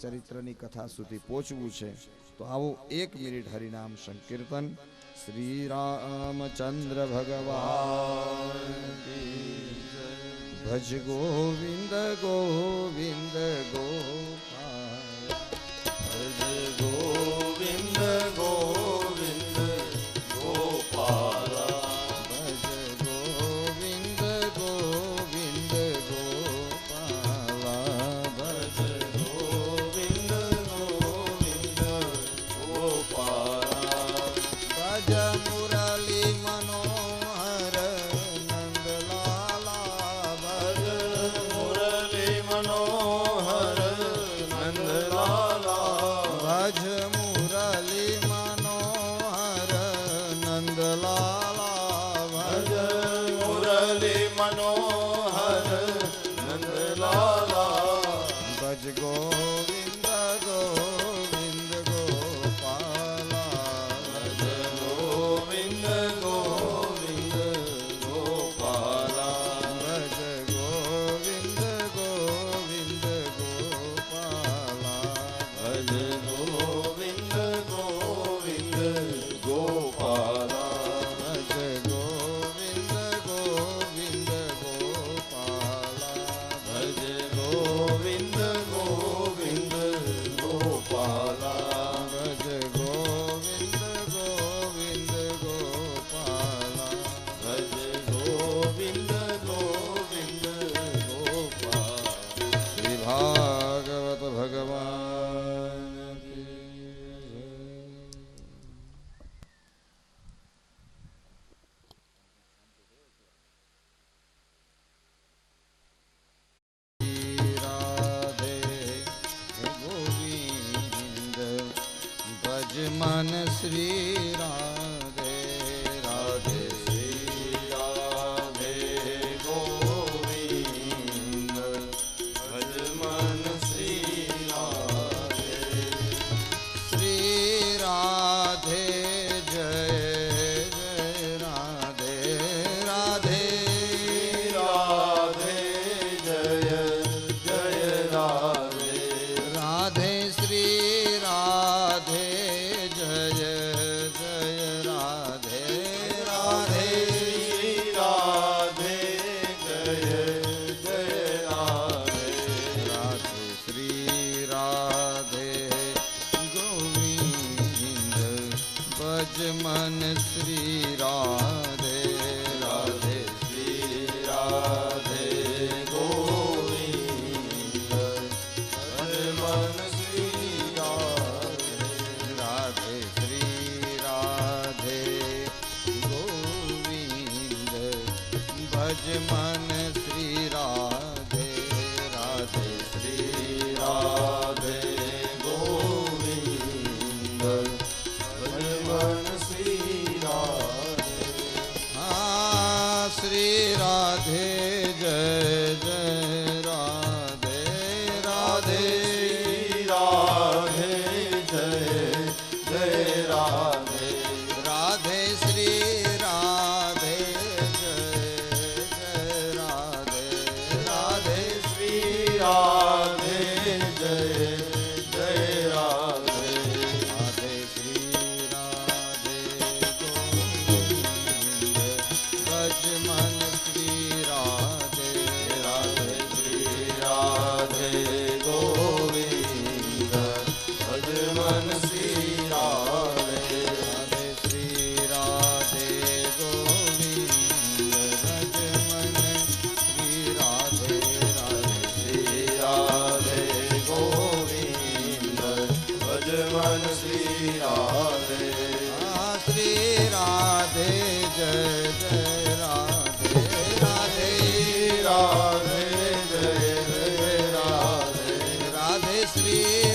ચરિત્રની કથા સુધી પહોંચવું છે, તો આવો એક મિનિટ હરિનામ સંકીર્તન. શ્રી રામચંદ્ર ભગવાન ભજ ગોવિંદ ગોવિંદ ગોવિંદ alemanor. Hey. भज मन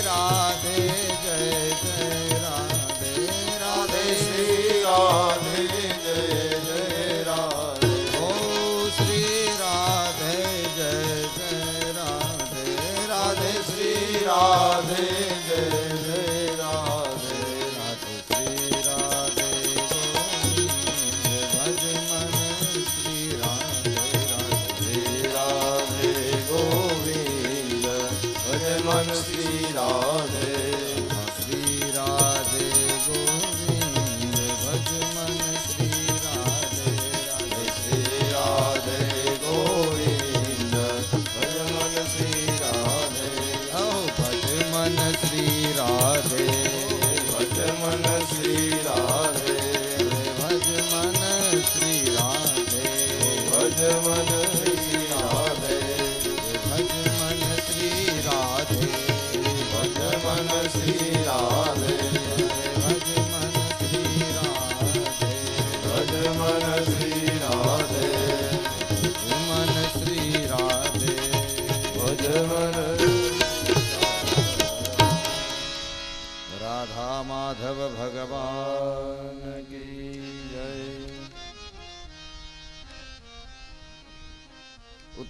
રાધે જય જય રાધે રાધે શ્રી રાધે જય જય રાધે ઓ શ્રી રાધે જય જય રાધે રાધે શ્રી રાધે જય જય રાધે રાધે શ્રી રાધે ભજ મન શ્રી શ્રી ભજ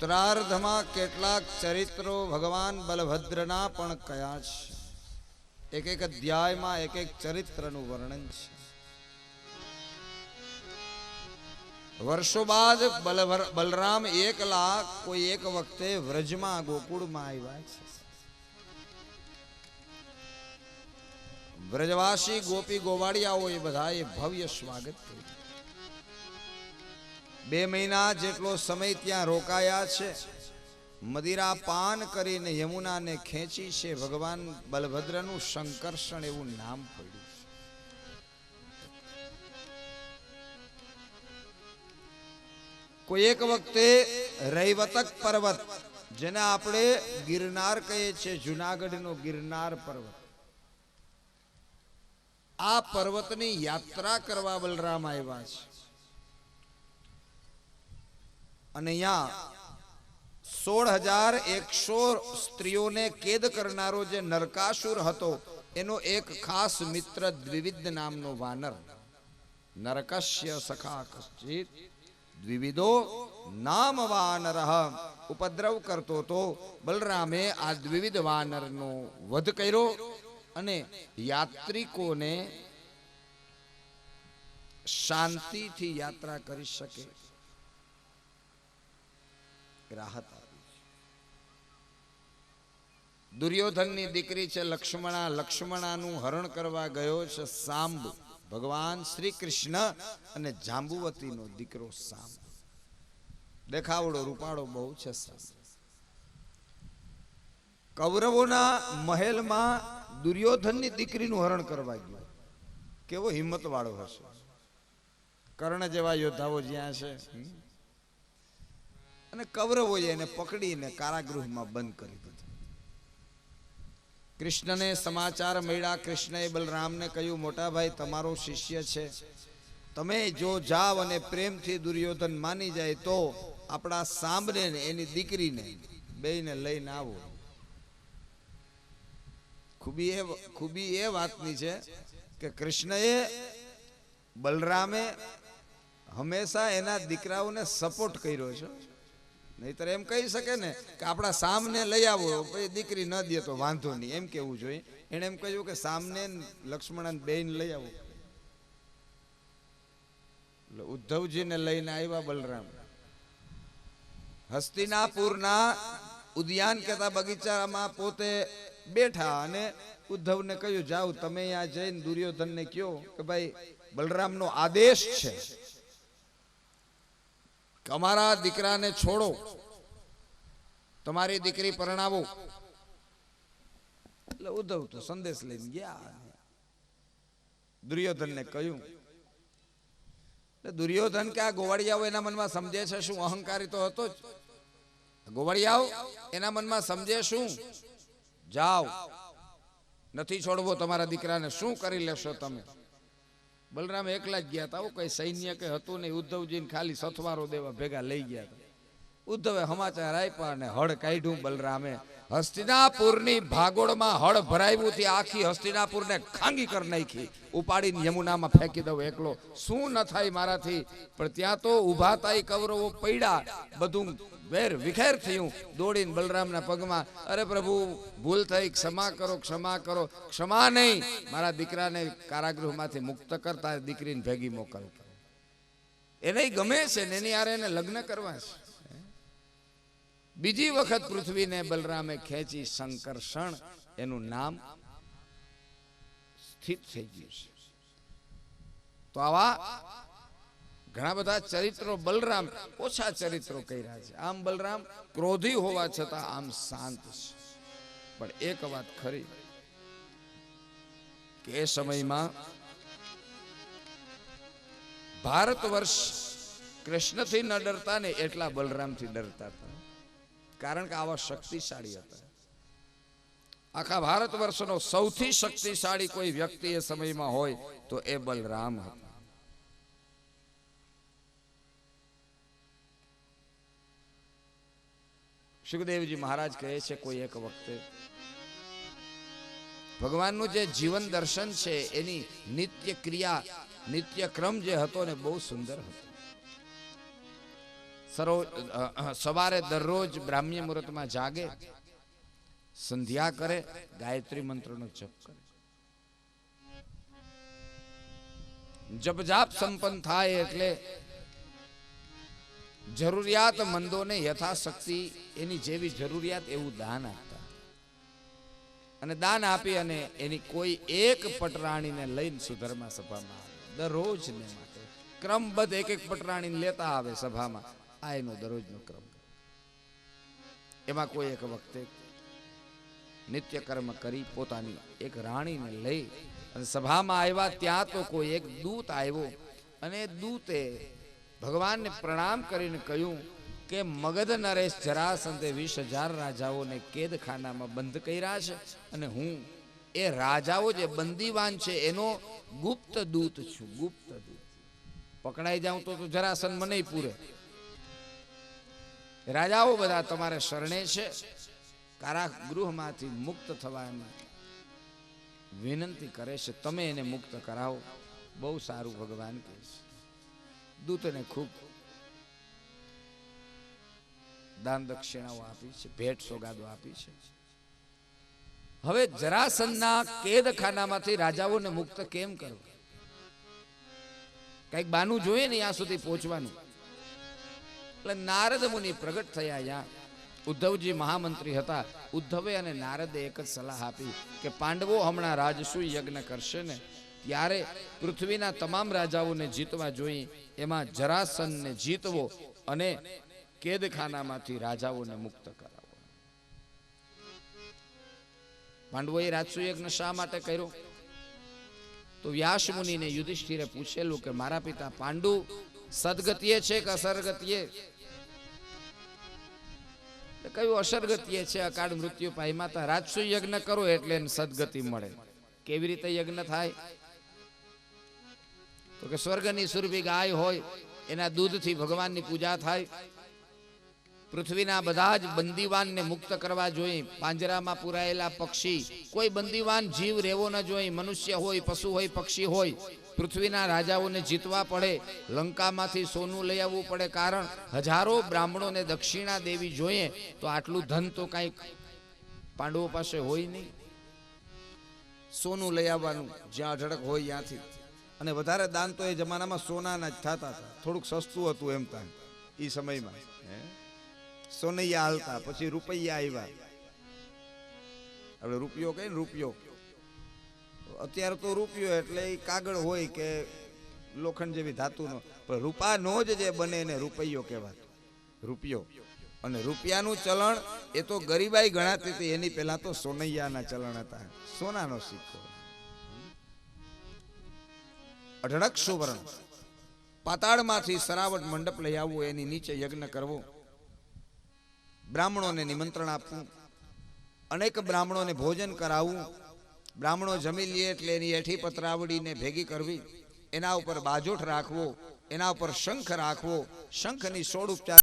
ઉત્તરાર્ધમાં કેટલાક ચરિત્રો ભગવાન બલભદ્રના પણ કયા છે? એક એક અધ્યાયમાં એક એક ચરિત્રનું વર્ણન છે. વર્ષો બાદ બલરામ એકલા કોઈ એક વખતે વ્રજમાં ગોકુળમાં આવ્યા છે. વ્રજવાસી ગોપી ગોવાળિયાઓ એ બધાએ ભવ્ય સ્વાગત કર્યું. બે મહિના જેટલો સમય ત્યાં રોકાયા છે. મદિરા પાન કરીને યમુનાને ખેંચી છે. ભગવાન બલભદ્રનું શંકર્ષણ એવું નામ પડ્યું છે. કોઈ એક વખતે રૈવતક પર્વત, જેને આપણે ગિરનાર કહીએ છીએ, જુનાગઢનો ગિરનાર પર્વત. આ પર્વતની યાત્રા કરવા બલરામ આવ્યા છે. અને અહીંયા સોળ હજાર એકસો સ્ત્રીઓને કેદ કરનારો જે નરકાસુર હતો, એનો એક ખાસ મિત્ર દ્વિવિધ નામનો વાનર. નરકસ્ય સખા કશ્ચિત. દ્વિવિધો નામ વાનર ઉપદ્રવ કરતો તો બલરામે આ દ્વિવિધ વાનરનો વધ કર્યો અને યાત્રિકોને શાંતિથી યાત્રા કરી શકે. રાહત આપી છે. દુર્યોધનની દીકરી છે લક્ષ્મણા. લક્ષ્મણાનું હરણ કરવા ગયો છે સાંબ. ભગવાન શ્રી કૃષ્ણ અને જાંબુવતીનો દીકરો સાંબ. દેખાવડો, રૂપાળો બહુ છે કૌરવોના મહેલમાં દુર્યોધનની દીકરીનું હરણ કરવા ગયો. કેવો હિંમત વાળો હશે. કર્ણ જેવા યોદ્ધાઓ જ્યાં છે. અને કૌરવોએ એને પકડીને કારાગૃહમાં બંધ કરી દીધું. કૃષ્ણને સમાચાર મળ્યા. કૃષ્ણએ બલરામને કહ્યું, મોટા ભાઈ, તમારો શિષ્ય છે. તમે જો જાવ અને પ્રેમથી દુર્યોધન માની જાય તો આપણા સાંભળે એની દીકરીને બેને લઈને આવો. ખૂબી એ ખૂબી એ વાતની છે કે કૃષ્ણએ બલરામે હંમેશા એના દીકરાઓને સપોર્ટ કર્યો છે. નહીતર એમ કહી શકે ને કે આપણા સામને લઈ આવો પછી દીકરી ન દે તો વાંધો નહીં. એમ કેવું જોઈએ? એણે એમ કહ્યું કે સામને લક્ષ્મણ બેન લઈ આવો. એટલે ઉદ્ધવજીને લઈને આવ્યા બલરામ. હસ્તિનાપુરના ઉદ્યાન કહેતા બગીચામાં પોતે બેઠા અને ઉદ્ધવને કહ્યું, જાઓ, તમે અહીંયા જઈને દુર્યોધનને કહો કે ભાઈ, બલરામનો આદેશ છે. કે અમારા દીકરાને છોડો. તમારી દીકરી પરણાવો. એટલે ઉદ્ધવ તો સંદેશ લઈને ગયા. દુર્યોધનને કહ્યું, એટલે દુર્યોધન કે આ ગોવાળિયાઓ એના મનમાં સમજે છે શું? અહંકારી તો હતો જ. ગોવાળિયાઓ, એના મનમાં સમજે શું? જાઓ. નથી છોડવો તમારા દીકરાને. શું કરી લેશો તમે? બલરામ એકલા જ ગયા હતા આવું કઈ સૈન્ય કે હતું નહીં. ઉદ્ધવજીને ખાલી સથવારો દેવા ભેગા લઈ ગયા હતા ઉદ્ધવે સમાચાર આપ્યા અને હળ કાઢ્યું બલરામે. હસ્તિનાપુરની ભાગોળમાં હળ ભરાયું થી આખી હસ્તિનાપુરને ખાંગી કરી નાખી. ઉપાડીને યમુનામાં ફેંકી દઉં એકલો. શું ન થાય મારાથી? પણ ત્યાં તો ઊભા થાય કૌરવો પડ્યા બધું વેર વિખેર થયું. દોડીને બલરામના પગમાં, અરે પ્રભુ, ભૂલ થઈ, ક્ષમા કરો ક્ષમા કરો. ક્ષમા નહીં. મારા દીકરાને કારાગૃહમાંથી મુક્ત કરતા દીકરીને ભેગી મોકલ. એને ગમે છે ને, એની આરે એને લગ્ન કરવા છે. બીજી વખત પૃથ્વીને બલરામે ખેંચી સંકર્ષણ એનું નામ સ્થિત થઈ ગયું છે. તો આવા ઘણા બધા ચરિત્રો બલરામ ઓછા ચરિત્રો કર્યા છે. આમ બલરામ ક્રોધી હોવા છતાં આમ શાંત છે. પણ એક વાત ખરી, કે એ સમયમાં ભારત વર્ષ કૃષ્ણથી ન ડરતા ને એટલા બલરામથી ડરતા હતા. કારણ કે આવા શક્તિશાળી હતા. આખા ભારત વર્ષનો સૌથી શક્તિશાળી કોઈ વ્યક્તિ એ સમયમાં હોય તો એ બલરામ હતા. સુખદેવજી મહારાજ કહે છે કોઈ એક વખતે, ભગવાનનું જે જીવન દર્શન છે, એની નિત્ય ક્રિયા નિત્ય ક્રમ જે હતો ને બહુ સુંદર હતો. સરો અ, અ, સવારે દરરોજ બ્રાહ્મ્ય મુહૂર્તમાં જાગે સંધ્યા કરે ગાયત્રી મંત્રનો જપ કરે. જપ જાપ સંપન્ન થાય એટલે જરૂરિયાત મંદોને યથાશક્તિ એની જેવી જરૂરિયાત એવું દાન આપતા. અને દાન આપી અને એની કોઈ એક પટરાણીને લઈને સુધર્મા સભામાં દરરોજ ને માટે. ક્રમબદ્ધ એક એક પટરાણીને લેતા આવે સભામાં. આ એનો દરરોજનો ક્રમ. એમાં કોઈ એક વખતે નિત્ય કર્મ કરી પોતાની એક રાણીને લઈ અને સભામાં આવ્યા ત્યાં તો કોઈ એક દૂત આવ્યો અને દૂતે ભગવાનને પ્રણામ કરીને કહ્યું કે મગધ નરેશ જરાસંધે વીસ હજાર રાજાઓને કેદખાનામાં બંધ કર્યા છે અને હું એ રાજાઓ જે બંદીવાન છે એનો ગુપ્ત દૂત છું, ગુપ્ત દૂત. પકડાઈ જાઉં તો જરાસન મને પૂરે. રાજાઓ બધા તમારે શરણે છે. કારાગૃહમાંથી મુક્ત થવાની વિનંતી કરે છે, તમે એને મુક્ત કરાવો. બહુ સારું ભગવાન કહે છે. દૂતને ખૂબ દાન દક્ષિણાઓ આપી છે, ભેટ સોગાદો આપી છે. હવે જરાસંધના કેદખાનામાંથી રાજાઓને મુક્ત કેમ કરવા કંઈક બાનું જોઈએ ને ત્યાં સુધી પહોંચવાનું? એટલે નારદ મુનિ પ્રગટ થયા યા. ઉદ્ધવજી મહામંત્રી હતા. ઉદ્ધવે અને નારદે એક જ સલાહ આપી કે પાંડવો હમણાં રાજસુ યજ્ઞ કરશે ને, ત્યારે પૃથ્વીના તમામ રાજાઓને જીતવા જોઈ એમાં જરાસનને જીતવો અને કેદખાનામાંથી રાજાઓને મુક્ત કરાવો. પાંડવોએ રાજસુ યજ્ઞ શા માટે કર્યો? તો વ્યાસ મુનિને યુધિષ્ઠિરે પૂછેલું કે મારા પિતા પાંડુ સદગતિએ છે કે અસરગતિએ? કયું અસરગતિ છે, અકાળ મૃત્યુ પાય માતા. રાજસુ યજ્ઞ કરો એટલે એને સદગતિ મળે. કેવી રીતે યજ્ઞ થાય? તો કે સ્વર્ગની સુરભી ગાય હોય, એના દૂધથી ભગવાનની પૂજા થાય. પૃથ્વીના બધા જ બંદીવાનને મુક્ત કરવા જોઈએ પાંજરામાં પુરાયેલા પક્ષી. કોઈ બંદીવાન જીવ રહેવો ન જોઈએ મનુષ્ય હોય, પશુ હોય, પક્ષી હોય પૃથ્વીના રાજાઓને જીતવા પડે, લંકામાંથી સોનું લઈ આવવું પડે. કારણ હજારો બ્રાહ્મણોને દક્ષિણા દેવી જોઈએ, તો આટલું ધન તો કાંઈ પાંડવો પાસે હોય નહીં. સોનું લઈ આવવાનું જ્યાં અઢળક હોય ત્યાંથી. અને વધારે દાન તો એ જમાનામાં સોનાના જ થતા હતા. થોડુંક સસ્તું હતું એમ ત્યાં એ સમયમાં. સોનૈયા હાલતા, પછી રૂપૈયા આવ્યા. હવે રૂપિયો કઈ રૂપિયો? અત્યારે તો રૂપિયો એટલે એ કાગળ હોય કે લોખંડ જેવી ધાતુનો. પણ રૂપાનો જ જે બને એને રૂપિયો કહેવાતો. રૂપિયો. અને રૂપિયાનું ચલણ એ તો ગરીબાઈ ગણાતી હતી, એની પહેલા તો સોનૈયાના ચલણ હતા. સોનાનો સિક્કો. અઢળક સુવર્ણ. પાતાળમાંથી સરાવટ મંડપ લઈ આવવું, એની નીચે યજ્ઞ કરવો. બ્રાહ્મણોને નિમંત્રણ આપવું. અનેક બ્રાહ્મણોને ભોજન કરાવવું. બ્રાહ્મણો જમી લે એટલે એની એઠી પતરાવડીને ભેગી કરવી. એના ઉપર બાજોઠ રાખવો, એના ઉપર શંખ રાખવો, શંખની સોળ ઉપચાર